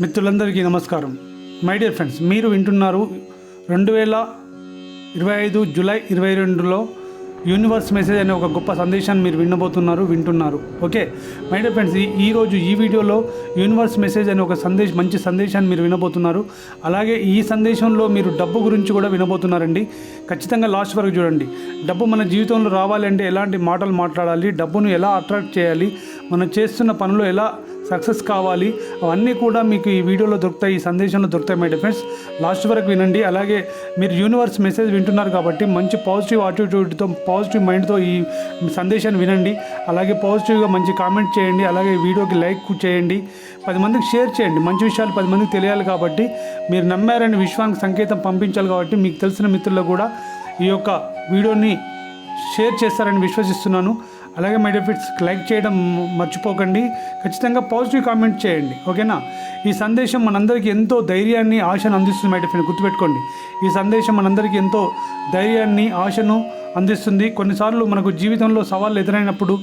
మిత్రులందరికీ నమస్కారం. My dear friends మీరు వింటున్నారు రెండు వేల ఇరవై ఐదు జూలై ఇరవై రెండులో యూనివర్స్ మెసేజ్ అనే ఒక గొప్ప సందేశాన్ని మీరు వినబోతున్నారు వింటున్నారు. ఓకే? మై డియర్ ఫ్రెండ్స్ ఈరోజు ఈ వీడియోలో యూనివర్స్ మెసేజ్ అనే ఒక సందేశం మంచి సందేశాన్ని మీరు వినబోతున్నారు. అలాగే ఈ సందేశంలో మీరు డబ్బు గురించి కూడా వినబోతున్నారండి. ఖచ్చితంగా లాస్ట్ వరకు చూడండి. డబ్బు మన జీవితంలో రావాలంటే ఎలాంటి మాటలు మాట్లాడాలి? డబ్బును ఎలా అట్రాక్ట్ చేయాలి? మనం చేస్తున్న పనులు ఎలా సక్సెస్ కావాలి. అవన్నీ కూడా మీకు ఈ వీడియోలో దొరుకుతాయి ఈ సందేశంలో దొరుకుతాయి మై ఫ్రెండ్స్ లాస్ట్ వరకు వినండి. అలాగే మీరు యూనివర్స్ మెసేజ్ వింటున్నారు కాబట్టి మంచి పాజిటివ్ ఆటిట్యూడ్తో పాజిటివ్ మైండ్తో ఈ సందేశాన్ని వినండి. అలాగే పాజిటివ్గా మంచి కామెంట్ చేయండి. అలాగే వీడియోకి లైక్ చేయండి. పది మందికి షేర్ చేయండి. మంచి విషయాలు పది మందికి తెలియాలి కాబట్టి మీరు నమ్మారని విశ్వానికి సంకేతం పంపించాలి కాబట్టి మీకు తెలిసిన మిత్రులకు కూడా ఈ యొక్క వీడియోని షేర్ చేస్తారని విశ్వసిస్తున్నాను. అలాగే మై డెఫిట్స్ లైక్ చేయడం మర్చిపోకండి. ఖచ్చితంగా పాజిటివ్ కామెంట్ చేయండి. ఓకేనా ఈ సందేశం మనందరికీ ఎంతో ధైర్యాన్ని ఆశను అందిస్తుంది మై డెఫిట్ గుర్తుపెట్టుకోండి. ఈ సందేశం మనందరికీ ఎంతో ధైర్యాన్ని ఆశను అందిస్తుంది. కొన్నిసార్లు మనకు జీవితంలో సవాళ్ళు ఎదురైనప్పుడు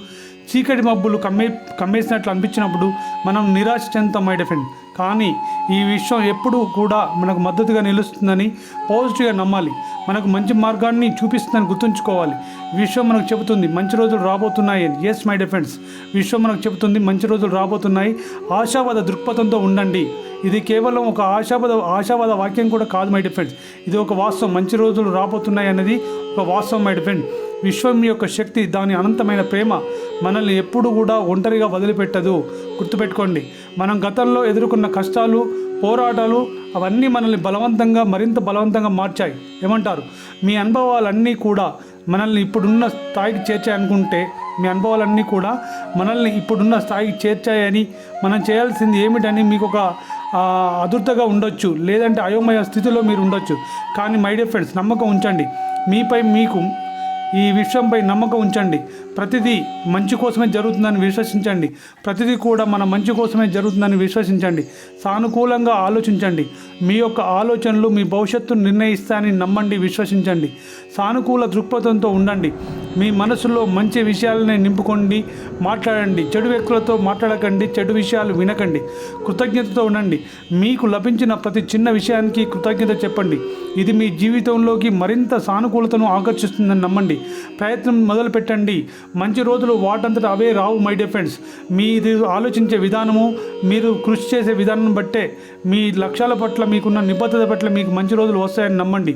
చీకటి మబ్బులు కమ్మే కమ్మేసినట్లు అనిపించినప్పుడు మనం నిరాశ చెందుతాం మై డెఫెండ్ కానీ ఈ విషయం ఎప్పుడూ కూడా మనకు మద్దతుగా నిలుస్తుందని పాజిటివ్గా నమ్మాలి. మనకు మంచి మార్గాన్ని చూపిస్తుందని గుర్తుంచుకోవాలి. విశ్వం మనకు చెబుతుంది మంచి రోజులు రాబోతున్నాయి. అని ఎస్ మై డిఫెండ్స్ విశ్వం మనకు చెబుతుంది మంచి రోజులు రాబోతున్నాయి. ఆశావాద దృక్పథంతో ఉండండి. ఇది కేవలం ఒక ఆశావాద ఆశావాద వాక్యం కూడా కాదు మై డిఫెండ్స్ ఇది ఒక వాస్తవం మంచి రోజులు రాబోతున్నాయి అనేది ఒక వాస్తవం మై డిఫెండ్ విశ్వం యొక్క శక్తి దాని అనంతమైన ప్రేమ మనల్ని ఎప్పుడు కూడా ఒంటరిగా వదిలిపెట్టదు. గుర్తుపెట్టుకోండి. మనం గతంలో ఎదుర్కొన్న కష్టాలు పోరాటాలు అవన్నీ మనల్ని బలవంతంగా మరింత బలవంతంగా మార్చాయి. ఏమంటారు? మీ అనుభవాలన్నీ కూడా మనల్ని ఇప్పుడున్న స్థాయికి చేర్చాయనుకుంటే మీ అనుభవాలన్నీ కూడా మనల్ని ఇప్పుడున్న స్థాయికి చేర్చాయని మనం చేయాల్సింది ఏమిటని మీకు ఒక అదుర్తగా ఉండొచ్చు. లేదంటే అయోమయ స్థితిలో మీరు ఉండొచ్చు. కానీ మై డియర్ ఫ్రెండ్స్ నమ్మకం ఉంచండి. మీపై మీకు ఈ విషయంపై నమ్మకం ఉంచండి. ప్రతిదీ మంచి కోసమే జరుగుతుందని విశ్వసించండి. ప్రతిదీ కూడా మన మంచి కోసమే జరుగుతుందని విశ్వసించండి. సానుకూలంగా ఆలోచించండి. మీ యొక్క ఆలోచనలు మీ భవిష్యత్తును నిర్ణయిస్తాయని నమ్మండి విశ్వసించండి. సానుకూల దృక్పథంతో ఉండండి. మీ మనసులో మంచి విషయాలనే నింపుకోండి మాట్లాడండి. చెడు వ్యక్తులతో మాట్లాడకండి చెడు విషయాలు వినకండి. కృతజ్ఞతతో ఉండండి. మీకు లభించిన ప్రతి చిన్న విషయానికి కృతజ్ఞత చెప్పండి. ఇది మీ జీవితంలోకి మరింత సానుకూలతను ఆకర్షిస్తుందని నమ్మండి. ప్రయత్నం మొదలుపెట్టండి. మంచి రోజులు వాటంతట అవే రావు మై డిఫెండ్స్ మీది మీరు ఆలోచించే విధానము మీరు కృషి చేసే విధానం బట్టే మీ లక్ష్యాల పట్ల మీకున్న నిబద్ధత పట్ల మీకు మంచి రోజులు వస్తాయని నమ్మండి.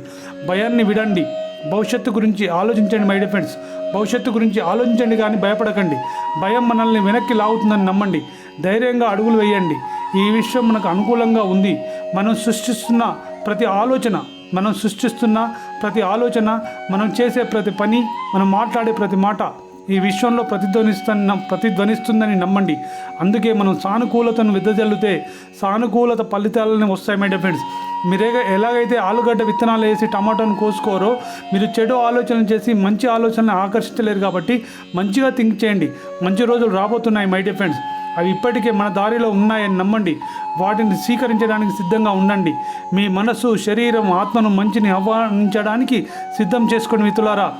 భయాన్ని విడండి. భవిష్యత్తు గురించి ఆలోచించండి మై డిఫెండ్స్ భవిష్యత్తు గురించి ఆలోచించండి కానీ భయపడకండి. భయం మనల్ని వెనక్కి లాగుతుందని నమ్మండి. ధైర్యంగా అడుగులు వేయండి. ఈ విషయం మనకు అనుకూలంగా ఉంది. మనం సృష్టిస్తున్న ప్రతి ఆలోచన మనం సృష్టిస్తున్న ప్రతి ఆలోచన మనం చేసే ప్రతి పని మనం మాట్లాడే ప్రతి మాట ఈ విశ్వంలో ప్రతిధ్వనిస్తున్న ప్రతిధ్వనిస్తుందని నమ్మండి. అందుకే మనం సానుకూలతను విద్దజల్లితే సానుకూలత ఫలితాలని వస్తాయి మై ఫ్రెండ్స్ మీరే ఎలాగైతే ఆలుగడ్డ విత్తనాలు వేసి టమాటాను కోసుకోరో మీరు చెడు ఆలోచన చేసి మంచి ఆలోచనలు ఆకర్షించలేరు కాబట్టి మంచిగా థింక్ చేయండి. మంచి రోజులు రాబోతున్నాయి మై డియర్ ఫ్రెండ్స్ అవి ఇప్పటికే మన దారిలో ఉన్నాయని నమ్మండి. వాటిని స్వీకరించడానికి సిద్ధంగా ఉండండి. మీ మనస్సు శరీరం ఆత్మను మంచిని ఆహ్వానించడానికి సిద్ధం చేసుకుని మిత్రులారా.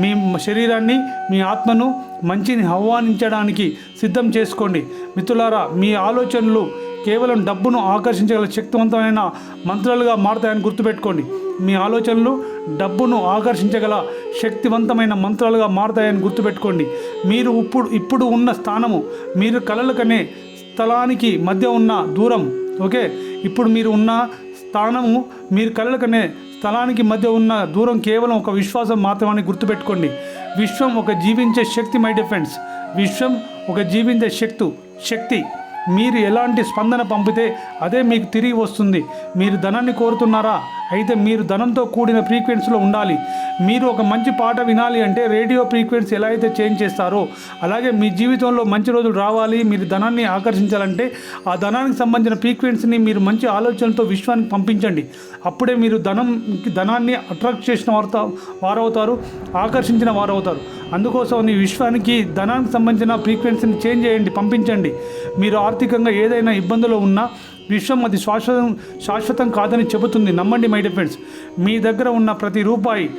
మీ శరీరాన్ని మీ ఆత్మను మంచిని ఆహ్వానించడానికి సిద్ధం చేసుకోండి. మిత్రులారా మీ ఆలోచనలు కేవలం డబ్బును ఆకర్షించగల శక్తివంతమైన మంత్రాలుగా మారుతాయని గుర్తుపెట్టుకోండి. మీ ఆలోచనలు డబ్బును ఆకర్షించగల శక్తివంతమైన మంత్రాలుగా మారుతాయని గుర్తుపెట్టుకోండి. మీరు ఇప్పుడు ఇప్పుడు ఉన్న స్థానము మీరు కలలు కనే స్థలానికి మధ్య ఉన్న దూరం ఓకే? ఇప్పుడు మీరు ఉన్న స్థానము మీరు కలలుకనే స్థలానికి మధ్య ఉన్న దూరం కేవలం ఒక విశ్వాసం మాత్రమని గుర్తుపెట్టుకోండి. విశ్వం ఒక జీవించే శక్తి మై డిఫెండ్స్ విశ్వం ఒక జీవించే శక్తి శక్తి. మీరు ఎలాంటి స్పందన పంపితే అదే మీకు తిరిగి వస్తుంది. మీరు ధనాన్ని కోరుతున్నారా? అయితే మీరు ధనంతో కూడిన ఫ్రీక్వెన్సీలో ఉండాలి. మీరు ఒక మంచి పాట వినాలి అంటే రేడియో ఫ్రీక్వెన్సీ ఎలా అయితే చేంజ్ చేస్తారో అలాగే మీ జీవితంలో మంచి రోజులు రావాలి మీరు ధనాన్ని ఆకర్షించాలంటే ఆ ధనానికి సంబంధించిన ఫ్రీక్వెన్సీని మీరు మంచి ఆలోచనతో విశ్వానికి పంపించండి. అప్పుడే మీరు ధనం ధనాన్ని అట్రాక్ట్ చేసిన వారు వారవుతారు ఆకర్షించిన వారు అవుతారు అందుకోసం ఈ విశ్వానికి ధనానికి సంబంధించిన ఫ్రీక్వెన్సీని చేంజ్ చేయండి పంపించండి. మీరు ఆర్థికంగా ఏదైనా ఇబ్బందులు ఉన్నా విశ్వం అది శాశ్వతం శాశ్వతం కాదని చెబుతుంది. నమ్మండి మై డిఫెండ్స్ మీ దగ్గర ఉన్న ప్రతి రూపాయి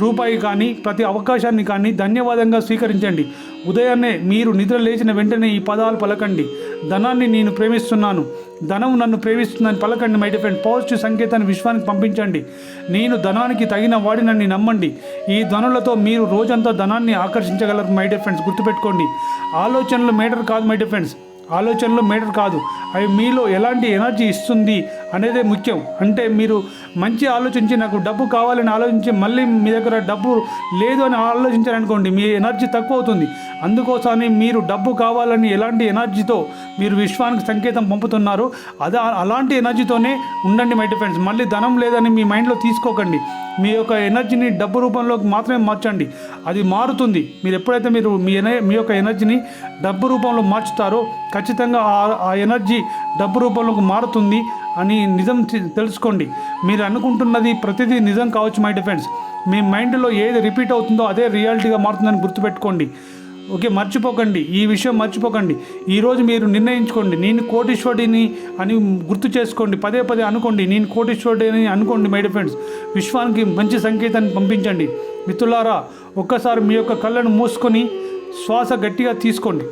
రూపాయి కానీ ప్రతి అవకాశాన్ని కానీ ధన్యవాదంగా స్వీకరించండి. ఉదయాన్నే మీరు నిద్ర లేచిన వెంటనే ఈ పదాలు పలకండి. ధనాన్ని నేను ప్రేమిస్తున్నాను. ధనం నన్ను ప్రేమిస్తుందని పలకండి మై డిఫెండ్ పాజిటివ్ సంకేతాన్ని విశ్వానికి పంపించండి. నేను ధనానికి తగిన వాడినని నమ్మండి. ఈ ధనులతో మీరు రోజంతా ధనాన్ని ఆకర్షించగలరు మై డిఫరెండ్స్ గుర్తుపెట్టుకోండి. ఆలోచనలు మేటర్ కాదు మై డిఫరెండ్స్ ఆలోచనలు మేటర్ కాదు. అవి మీలో ఎలాంటి ఎనర్జీ ఇస్తుంది అనేదే ముఖ్యం. అంటే మీరు మంచి ఆలోచించి నాకు డబ్బు కావాలని ఆలోచించి మళ్ళీ మీ దగ్గర డబ్బు లేదు అని ఆలోచించారనుకోండి మీ ఎనర్జీ తక్కువ అవుతుంది అందుకోసమని మీరు డబ్బు కావాలని ఎలాంటి ఎనర్జీతో మీరు విశ్వానికి సంకేతం పంపుతున్నారు అదే అలాంటి ఎనర్జీతోనే ఉండండి మై ఫ్రెండ్స్ మళ్ళీ ధనం లేదని మీ మైండ్లో తీసుకోకండి. మీ యొక్క ఎనర్జీని డబ్బు రూపంలోకి మాత్రమే మార్చండి. అది మారుతుంది. మీరు ఎప్పుడైతే మీరు మీ ఎన మీ యొక్క ఎనర్జీని డబ్బు రూపంలో మార్చుతారో ఖచ్చితంగా ఆ ఎనర్జీ డబ్బు రూపంలోకి మారుతుంది. అని నిజం తెలుసుకోండి. మీరు అనుకుంటున్నది ప్రతిదీ నిజం కావచ్చు మై డిఫెండ్స్ మీ మైండ్లో ఏది రిపీట్ అవుతుందో అదే రియాలిటీగా మారుతుందని గుర్తుపెట్టుకోండి. ఓకే మర్చిపోకండి. ఈ విషయం మర్చిపోకండి. ఈరోజు మీరు నిర్ణయించుకోండి. నేను కోటీశ్వరుడిని అని గుర్తు చేసుకోండి. పదే పదే అనుకోండి. నేను కోటీశ్వరుడిని అనుకోండి మై ఫ్రెండ్స్ విశ్వానికి మంచి సంకేతాన్ని పంపించండి. మిత్రులారా ఒక్కసారి మీ యొక్క కళ్ళను మూసుకొని శ్వాస గట్టిగా తీసుకోండి.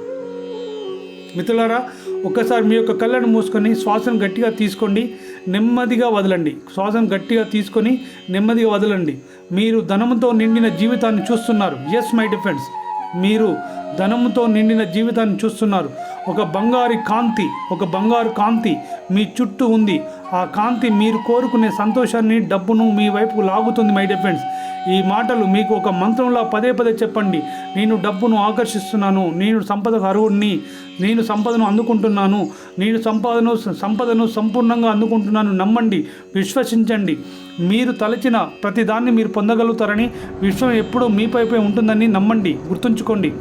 మిత్రులారా ఒక్కసారి మీ యొక్క కళ్ళను మూసుకొని శ్వాసను గట్టిగా తీసుకోండి. నెమ్మదిగా వదలండి. శ్వాసను గట్టిగా తీసుకొని నెమ్మదిగా వదలండి. మీరు ధనముతో నిండిన జీవితాన్ని చూస్తున్నారు. ఎస్ మై డిఫెండ్స్ మీరు ధనముతో నిండిన జీవితాన్ని చూస్తున్నారు. ఒక బంగారు కాంతి ఒక బంగారు కాంతి మీ చుట్టూ ఉంది. ఆ కాంతి మీరు కోరుకునే సంతోషాన్ని డబ్బును మీ వైపుకు లాగుతుంది మై ఫ్రెండ్స్ ఈ మాటలు మీకు ఒక మంత్రంలా పదే పదే చెప్పండి. నేను డబ్బును ఆకర్షిస్తున్నాను నేను సంపదకు అర్హుడిని నేను సంపదను అందుకుంటున్నాను నేను సంపదను సంపదను సంపూర్ణంగా అందుకుంటున్నాను నమ్మండి విశ్వసించండి. మీరు తలచిన ప్రతిదాన్ని మీరు పొందగలుగుతారని విశ్వం ఎప్పుడూ మీపైపై ఉంటుందని నమ్మండి గుర్తుంచుకోండి.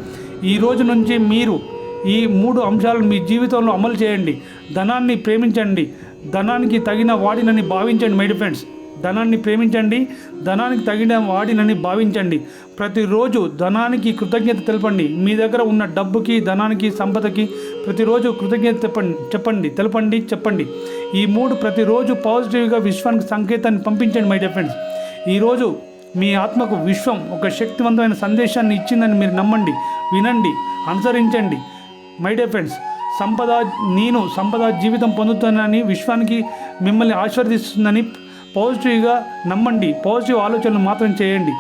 ఈ రోజు నుంచి మీరు ఈ మూడు అంశాలను మీ జీవితంలో అమలు చేయండి. ధనాన్ని ప్రేమించండి. ధనానికి తగిన వాడినని భావించండి మై ఫ్రెండ్స్ ధనాన్ని ప్రేమించండి. ధనానికి తగిన వాడినని భావించండి. ప్రతిరోజు ధనానికి కృతజ్ఞత తెలపండి. మీ దగ్గర ఉన్న డబ్బుకి ధనానికి సంపదకి ప్రతిరోజు కృతజ్ఞత చెప్పండి చెప్పండి తెలపండి చెప్పండి. ఈ మూడు ప్రతిరోజు పాజిటివ్గా విశ్వానికి సంకేతాన్ని పంపించండి మై డియర్ ఫ్రెండ్స్ ఈరోజు మీ ఆత్మకు విశ్వం ఒక శక్తివంతమైన సందేశాన్ని ఇచ్చిందని మీరు నమ్మండి వినండి అనుసరించండి. మై డియర్ ఫ్రెండ్స్ సంపద నేను సంపద జీవితం పొందుతానని విశ్వానికి మిమ్మల్ని ఆశీర్వదిస్తుందని పాజిటివ్గా నమ్మండి. పాజిటివ్ ఆలోచనలు మాత్రం చేయండి.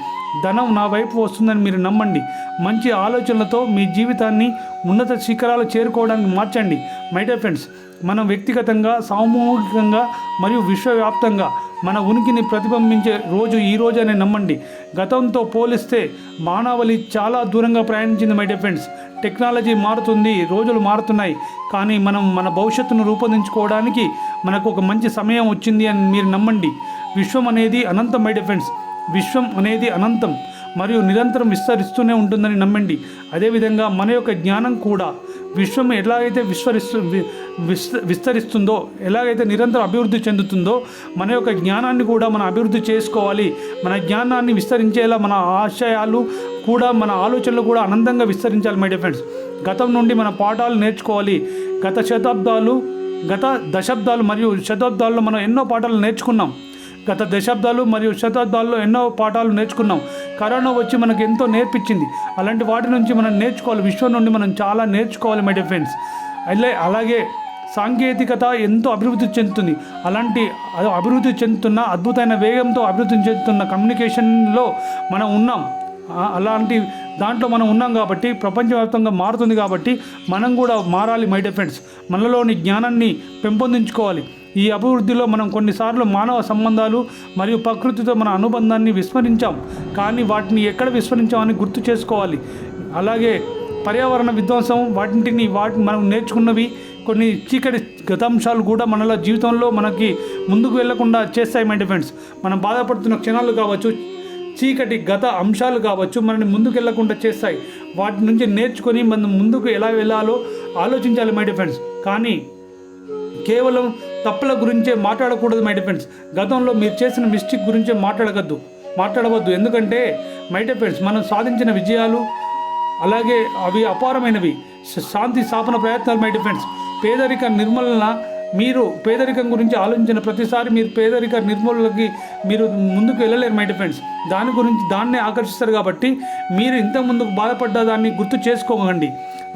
ధనం నా వైపు వస్తుందని మీరు నమ్మండి. మంచి ఆలోచనలతో మీ జీవితాన్ని ఉన్నత శిఖరాలు చేరుకోవడానికి మార్చండి. మై డియర్ ఫ్రెండ్స్ మనం వ్యక్తిగతంగా సామూహికంగా మరియు విశ్వవ్యాప్తంగా మన ఉనికిని ప్రతిబింబించే రోజు ఈ రోజనే నమ్మండి. గతంతో పోలిస్తే మానవలి చాలా దూరంగా ప్రయాణించింది మై డియర్ ఫ్రెండ్స్ టెక్నాలజీ మారుతుంది రోజులు మారుతున్నాయి. కానీ మనం మన భవిష్యత్తును రూపొందించుకోవడానికి మనకు ఒక మంచి సమయం వచ్చింది అని మీరు నమ్మండి. విశ్వం అనేది అనంతం మై డియర్ ఫ్రెండ్స్ విశ్వం అనేది అనంతం. మరియు నిరంతరం విస్తరిస్తూనే ఉంటుందని నమ్మండి. అదేవిధంగా మన యొక్క జ్ఞానం కూడా విశ్వం ఎలాగైతే విశ్వరిస్తు విస్త- విస్తరిస్తుందో ఎలాగైతే నిరంతరం అభివృద్ధి చెందుతుందో మన యొక్క జ్ఞానాన్ని కూడా మనం అభివృద్ధి చేసుకోవాలి. మన జ్ఞానాన్ని విస్తరించేలా మన ఆశయాలు కూడా మన ఆలోచనలు కూడా ఆనందంగా విస్తరించాలి మై డియర్ ఫ్రెండ్స్ గతం నుండి మన పాఠాలు నేర్చుకోవాలి. గత శతాబ్దాలు గత దశాబ్దాలు మరియు శతాబ్దాల్లో మనం ఎన్నో పాఠాలు నేర్చుకున్నాం. గత దశాబ్దాలు మరియు శతాబ్దాల్లో ఎన్నో పాఠాలు నేర్చుకున్నాం. కరోనా వచ్చి మనకు ఎంతో నేర్పించింది. అలాంటి వాటి నుంచి మనం నేర్చుకోవాలి. విశ్వం నుండి మనం చాలా నేర్చుకోవాలి మై డియర్ ఫ్రెండ్స్ అలా అలాగే సాంకేతికత ఎంతో అభివృద్ధి చెందుతుంది. అలాంటి అభివృద్ధి చెందుతున్న అద్భుతమైన వేగంతో అభివృద్ధి చెందుతున్న కమ్యూనికేషన్లో మనం ఉన్నాం. అలాంటి దాంట్లో మనం ఉన్నాం కాబట్టి ప్రపంచవ్యాప్తంగా మారుతుంది కాబట్టి మనం కూడా మారాలి మై డియర్ ఫ్రెండ్స్ మనలోని జ్ఞానాన్ని పెంపొందించుకోవాలి. ఈ అభివృద్ధిలో మనం కొన్నిసార్లు మానవ సంబంధాలు మరియు ప్రకృతితో మన అనుబంధాన్ని విస్మరించాం. కానీ వాటిని ఎక్కడ విస్మరించామని గుర్తు చేసుకోవాలి. అలాగే పర్యావరణ విధ్వంసం వాటిని వాటి మనం నేర్చుకున్నవి కొన్ని చీకటి గతాంశాలు కూడా మనలో జీవితంలో మనకి ముందుకు వెళ్ళకుండా చేస్తాయి మై డిఫెండ్స్ మనం బాధపడుతున్న క్షణాలు కావచ్చు చీకటి గత అంశాలు కావచ్చు మనల్ని ముందుకు వెళ్ళకుండా చేస్తాయి. వాటి నుంచి నేర్చుకొని మనం ముందుకు ఎలా వెళ్ళాలో ఆలోచించాలి మై డిఫెండ్స్ కానీ కేవలం తప్పుల గురించే మాట్లాడకూడదు మై డిఫెండ్స్ గతంలో మీరు చేసిన మిస్టేక్ గురించే మాట్లాడగద్దు మాట్లాడవద్దు. ఎందుకంటే మై డిఫెండ్స్ మనం సాధించిన విజయాలు అలాగే అవి అపారమైనవి. శాంతి స్థాపన ప్రయత్నాలు మై డిఫెండ్స్ పేదరిక నిర్మూలన మీరు పేదరికం గురించి ఆలోచించిన ప్రతిసారి మీరు పేదరిక నిర్మూలనకి మీరు ముందుకు వెళ్ళలేరు మై డిఫెండ్స్ దాని గురించి దాన్నే ఆకర్షిస్తారు కాబట్టి మీరు ఇంత ముందుకు బాధపడ్డ దాన్ని గుర్తు చేసుకోకండి.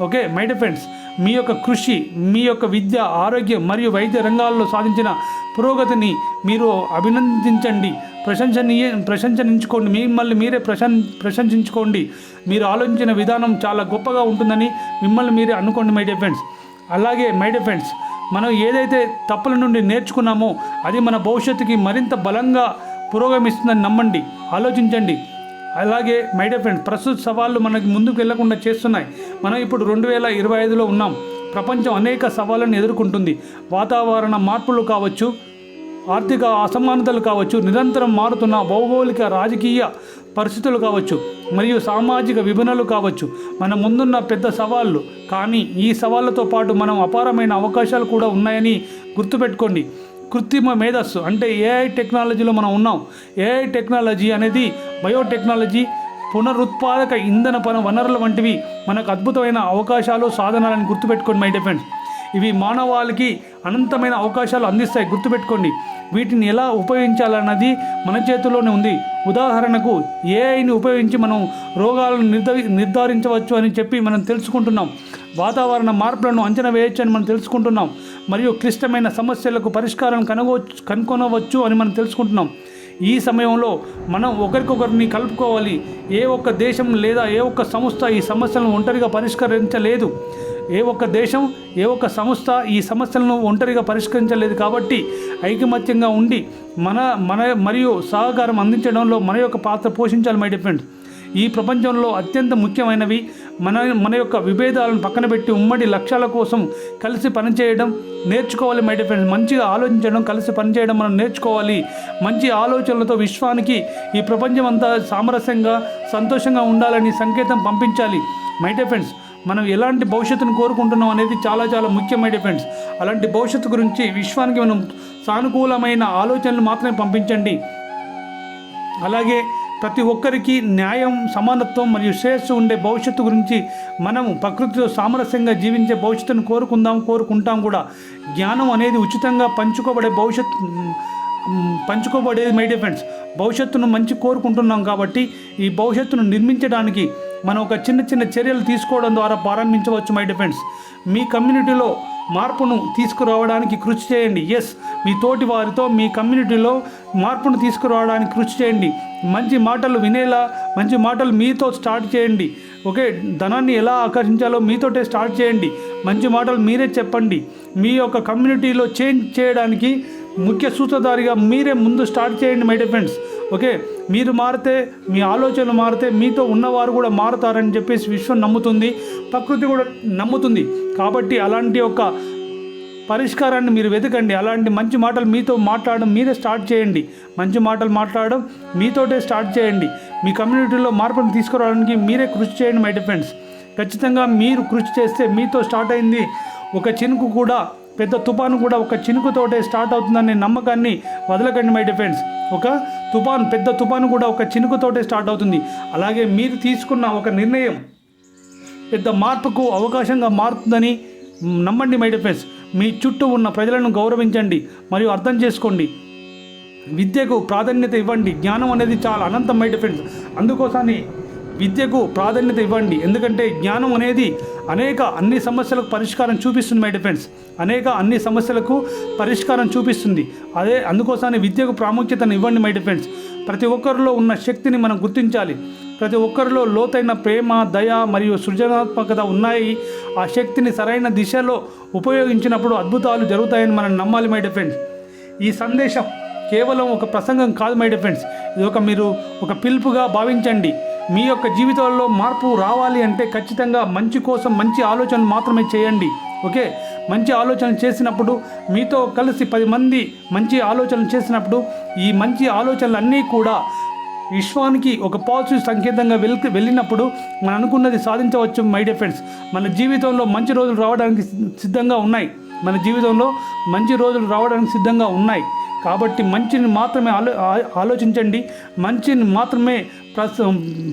ఓకే మై డిఫెండ్స్ మీ యొక్క కృషి మీ యొక్క విద్య ఆరోగ్యం మరియు వైద్య రంగాల్లో సాధించిన పురోగతిని మీరు అభినందించండి. ప్రశంసనీయ ప్రశంసించుకోండి. మిమ్మల్ని మీరే ప్రశం ప్రశంసించుకోండి. మీరు ఆలోచించిన విధానం చాలా గొప్పగా ఉంటుందని మిమ్మల్ని మీరే అనుకోండి మై డియర్ ఫ్రెండ్స్ అలాగే మై డియర్ ఫ్రెండ్స్ మనం ఏదైతే తప్పుల నుండి నేర్చుకున్నామో అది మన భవిష్యత్తుకి మరింత బలంగా పురోగమిస్తుందని నమ్మండి. ఆలోచించండి. అలాగే మై డియర్ ఫ్రెండ్స్ ప్రస్తుత సవాళ్ళు మనకి ముందుకు వెళ్ళకుండా చేస్తున్నాయి. మనం ఇప్పుడు రెండు వేల ఇరవై ఐదులో ఉన్నాం. ప్రపంచం అనేక సవాళ్ళను ఎదుర్కొంటుంది. వాతావరణ మార్పులు కావచ్చు ఆర్థిక అసమానతలు కావచ్చు నిరంతరం మారుతున్న భౌగోళిక రాజకీయ పరిస్థితులు కావచ్చు మరియు సామాజిక విభజనలు కావచ్చు. మన ముందున్న పెద్ద సవాళ్ళు కానీ ఈ సవాళ్ళతో పాటు మనం అపారమైన అవకాశాలు కూడా ఉన్నాయని గుర్తుపెట్టుకోండి. కృత్రిమ మేధస్సు అంటే ఏఐ టెక్నాలజీలో మనం ఉన్నాం. ఏఐ టెక్నాలజీ అనేది బయోటెక్నాలజీ పునరుత్పాదక ఇంధన పన వనరుల వంటివి మనకు అద్భుతమైన అవకాశాలు సాధనాలను గుర్తుపెట్టుకోండి మై డిఫెండ్స్ ఇవి మానవాళికి అనంతమైన అవకాశాలు అందిస్తాయి గుర్తుపెట్టుకోండి. వీటిని ఎలా ఉపయోగించాలన్నది మన చేతుల్లోనే ఉంది. ఉదాహరణకు ఏఐని ఉపయోగించి మనం రోగాలను నిర్ధ నిర్ధారించవచ్చు అని చెప్పి మనం తెలుసుకుంటున్నాం. వాతావరణ మార్పులను అంచనా వేయవచ్చు అని మనం తెలుసుకుంటున్నాం. మరియు క్లిష్టమైన సమస్యలకు పరిష్కారం కనుగొచ్చు కనుగొనవచ్చు అని మనం తెలుసుకుంటున్నాం. ఈ సమయంలో మనం ఒకరికొకరిని కలుపుకోవాలి. ఏ ఒక్క దేశం లేదా ఏ ఒక్క సంస్థ ఈ సమస్యలను ఒంటరిగా పరిష్కరించలేదు. ఏ ఒక్క దేశం ఏ ఒక్క సంస్థ ఈ సమస్యలను ఒంటరిగా పరిష్కరించలేదు కాబట్టి ఐకమత్యంగా ఉండి మన మన మరియు సహకారం అందించడంలో మన యొక్క పాత్ర పోషించాలి మై డిఫెండ్ ఈ ప్రపంచంలో అత్యంత ముఖ్యమైనవి మన మన యొక్క విభేదాలను పక్కన పెట్టి ఉమ్మడి లక్ష్యాల కోసం కలిసి పనిచేయడం నేర్చుకోవాలి మై ఫ్రెండ్స్ మంచిగా ఆలోచించడం కలిసి పనిచేయడం మనం నేర్చుకోవాలి. మంచి ఆలోచనలతో విశ్వానికి ఈ ప్రపంచం అంతా సామరస్యంగా సంతోషంగా ఉండాలని సంకేతం పంపించాలి. మై ఫ్రెండ్స్ మనం ఎలాంటి భవిష్యత్తును కోరుకుంటున్నాం అనేది చాలా చాలా ముఖ్యమైన ఫ్రెండ్స్ అలాంటి భవిష్యత్తు గురించి విశ్వానికి మనం సానుకూలమైన ఆలోచనలు మాత్రమే పంపించండి. అలాగే ప్రతి ఒక్కరికి న్యాయం సమానత్వం మరియు శ్రేయస్సు ఉండే భవిష్యత్తు గురించి మనము ప్రకృతితో సామరస్యంగా జీవించే భవిష్యత్తును కోరుకుందాం కోరుకుంటాం కూడా. జ్ఞానం అనేది ఉచితంగా పంచుకోబడే భవిష్యత్ పంచుకోబడేది మై డిఫెండ్స్ భవిష్యత్తును మంచి కోరుకుంటున్నాం కాబట్టి ఈ భవిష్యత్తును నిర్మించడానికి మనం ఒక చిన్న చిన్న చర్యలు తీసుకోవడం ద్వారా ప్రారంభించవచ్చు మై డిఫెండ్స్ మీ కమ్యూనిటీలో మార్పును తీసుకురావడానికి కృషి చేయండి. ఎస్ మీ తోటి వారితో మీ కమ్యూనిటీలో మార్పును తీసుకురావడానికి కృషి చేయండి. మంచి మాటలు వినేలా మంచి మాటలు మీతో స్టార్ట్ చేయండి. ఓకే ధనాన్ని ఎలా ఆకర్షించాలో మీతోటే స్టార్ట్ చేయండి. మంచి మాటలు మీరే చెప్పండి. మీ యొక్క కమ్యూనిటీలో చేంజ్ చేయడానికి ముఖ్య సూత్రధారిగా మీరే ముందు స్టార్ట్ చేయండి మై ఫ్రెండ్స్ ఓకే మీరు మారితే మీ ఆలోచనలు మారితే మీతో ఉన్నవారు కూడా మారుతారని చెప్పేసి విశ్వం నమ్ముతుంది. ప్రకృతి కూడా నమ్ముతుంది. కాబట్టి అలాంటి ఒక పరిష్కారాన్ని మీరు వెతకండి. అలాంటి మంచి మాటలు మీతో మాట్లాడడం మీరే స్టార్ట్ చేయండి. మంచి మాటలు మాట్లాడడం మీతోటే స్టార్ట్ చేయండి. మీ కమ్యూనిటీలో మార్పును తీసుకురావడానికి మీరే కృషి చేయండి మై డిఫెండ్స్ ఖచ్చితంగా మీరు కృషి చేస్తే మీతో స్టార్ట్ అయింది ఒక చినుకు కూడా పెద్ద తుఫాను కూడా ఒక చినుకుతోటే స్టార్ట్ అవుతుందనే నమ్మకాన్ని వదలకండి మై డిఫెండ్స్ ఒక తుఫాన్ పెద్ద తుఫాను కూడా ఒక చినుకుతోటే స్టార్ట్ అవుతుంది. అలాగే మీరు తీసుకున్న ఒక నిర్ణయం పెద్ద మార్పుకు అవకాశంగా మారుతుందని నమ్మండి మై డిఫెన్స్ మీ చుట్టూ ఉన్న ప్రజలను గౌరవించండి మరియు అర్థం చేసుకోండి. విద్యకు ప్రాధాన్యత ఇవ్వండి. జ్ఞానం అనేది చాలా అనంతం మై డిఫెన్స్ అందుకోసమని విద్యకు ప్రాధాన్యత ఇవ్వండి. ఎందుకంటే జ్ఞానం అనేది అనేక అన్ని సమస్యలకు పరిష్కారం చూపిస్తుంది మై డిఫెన్స్ అనేక అన్ని సమస్యలకు పరిష్కారం చూపిస్తుంది. అదే అందుకోసమని విద్యకు ప్రాముఖ్యతను ఇవ్వండి మై డిఫెన్స్ ప్రతి ఒక్కరిలో ఉన్న శక్తిని మనం గుర్తించాలి. ప్రతి ఒక్కరిలో లోతైన ప్రేమ దయ మరియు సృజనాత్మకత ఉన్నాయి. ఆ శక్తిని సరైన దిశలో ఉపయోగించినప్పుడు అద్భుతాలు జరుగుతాయని మనం నమ్మాలి మై డిఫెన్స్ ఈ సందేశం కేవలం ఒక ప్రసంగం కాదు మై డిఫెండ్స్ ఇది ఒక మీరు ఒక పిలుపుగా భావించండి. మీ యొక్క జీవితంలో మార్పు రావాలి అంటే ఖచ్చితంగా మంచి కోసం మంచి ఆలోచనలు మాత్రమే చేయండి. ఓకే? మంచి ఆలోచన చేసినప్పుడు మీతో కలిసి పది మంది మంచి ఆలోచనలు చేసినప్పుడు ఈ మంచి ఆలోచనలు అన్నీ కూడా విశ్వానికి ఒక పాజిటివ్ సంకేతంగా వెళ్ వెళ్ళినప్పుడు మనం అనుకున్నది సాధించవచ్చు మై డియర్ ఫ్రెండ్స్ మన జీవితంలో మంచి రోజులు రావడానికి సిద్ధంగా ఉన్నాయి. మన జీవితంలో మంచి రోజులు రావడానికి సిద్ధంగా ఉన్నాయి. కాబట్టి మంచిని మాత్రమే ఆలో ఆలోచించండి. మంచిని మాత్రమే ప్రస్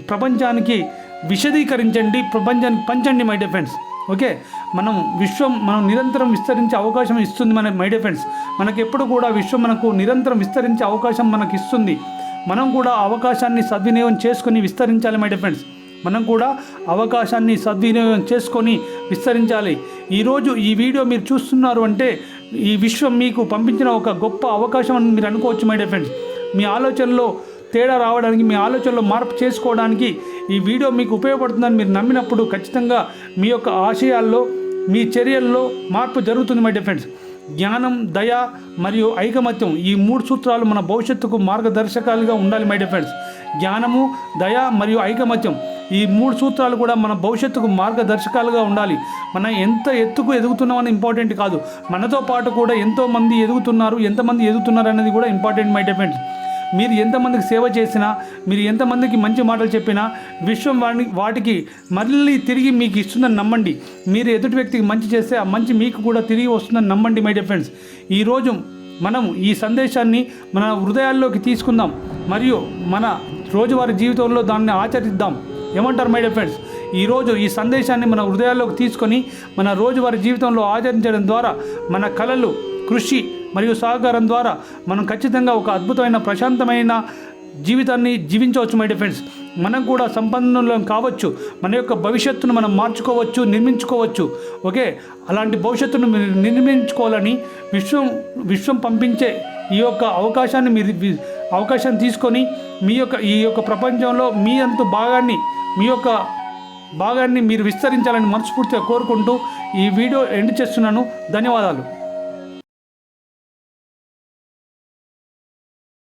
ప్రపంచానికి విశదీకరించండి. ప్రపంచానికి పంచండి మై డియర్ ఫ్రెండ్స్ ఓకే? మనం విశ్వం మనం నిరంతరం విస్తరించే అవకాశం ఇస్తుంది మన మై డియర్ ఫ్రెండ్స్ మనకి ఎప్పుడు కూడా విశ్వం మనకు నిరంతరం విస్తరించే అవకాశం మనకి ఇస్తుంది మనం కూడా అవకాశాన్ని సద్వినియోగం చేసుకుని విస్తరించాలి మై డియర్ మనం కూడా అవకాశాన్ని సద్వినియోగం చేసుకొని విస్తరించాలి. ఈరోజు ఈ వీడియో మీరు చూస్తున్నారు అంటే ఈ విశ్వం మీకు పంపించిన ఒక గొప్ప అవకాశం అని మీరు అనుకోవచ్చు మై డియర్ మీ ఆలోచనలో తేడా రావడానికి మీ ఆలోచనలో మార్పు చేసుకోవడానికి ఈ వీడియో మీకు ఉపయోగపడుతుందని మీరు నమ్మినప్పుడు ఖచ్చితంగా మీ యొక్క ఆశయాల్లో మీ చర్యల్లో మార్పు జరుగుతుంది మై డిఫెండ్స్ జ్ఞానం దయ మరియు ఐకమత్యం ఈ మూడు సూత్రాలు మన భవిష్యత్తుకు మార్గదర్శకాలుగా ఉండాలి మై డిఫెండ్స్ జ్ఞానము దయ మరియు ఐకమత్యం ఈ మూడు సూత్రాలు కూడా మన భవిష్యత్తుకు మార్గదర్శకాలుగా ఉండాలి. మన ఎంత ఎత్తుకు ఎదుగుతున్నామని ఇంపార్టెంట్ కాదు. మనతో పాటు కూడా ఎంతోమంది ఎదుగుతున్నారు ఎంతమంది ఎదుగుతున్నారు అనేది కూడా ఇంపార్టెంట్ మై డిఫెండ్స్ మీరు ఎంతమందికి సేవ చేసినా మీరు ఎంతమందికి మంచి మాటలు చెప్పినా విశ్వం వాడిని వాటికి మళ్ళీ తిరిగి మీకు ఇస్తుందని నమ్మండి. మీరు ఎదుటి వ్యక్తికి మంచి చేస్తే ఆ మంచి మీకు కూడా తిరిగి వస్తుందని నమ్మండి మై డియర్ ఫ్రెండ్స్. ఈరోజు మనం ఈ సందేశాన్ని మన హృదయాల్లోకి తీసుకుందాం. మరియు మన రోజువారీ జీవితంలో దాన్ని ఆచరిద్దాం. ఏమంటారు మై డియర్ ఫ్రెండ్స్? ఈరోజు ఈ సందేశాన్ని మన హృదయాల్లోకి తీసుకొని మన రోజువారీ జీవితంలో ఆచరించడం ద్వారా మన కళలు కృషి మరియు సహకారం ద్వారా మనం ఖచ్చితంగా ఒక అద్భుతమైన ప్రశాంతమైన జీవితాన్ని జీవించవచ్చు మై డిఫెండ్స్ మనం కూడా సంపన్నులం కావచ్చు. మన యొక్క భవిష్యత్తును మనం మార్చుకోవచ్చు నిర్మించుకోవచ్చు. ఓకే? అలాంటి భవిష్యత్తును మీరు నిర్మించుకోవాలని విశ్వం విశ్వం పంపించే ఈ యొక్క అవకాశాన్ని మీరు అవకాశాన్ని తీసుకొని మీ యొక్క ఈ యొక్క ప్రపంచంలో మీ అంత భాగాన్ని మీ యొక్క భాగాన్ని మీరు విస్తరించాలని మనస్ఫూర్తిగా కోరుకుంటూ ఈ వీడియో ఎండ్ చేస్తున్నాను. ధన్యవాదాలు.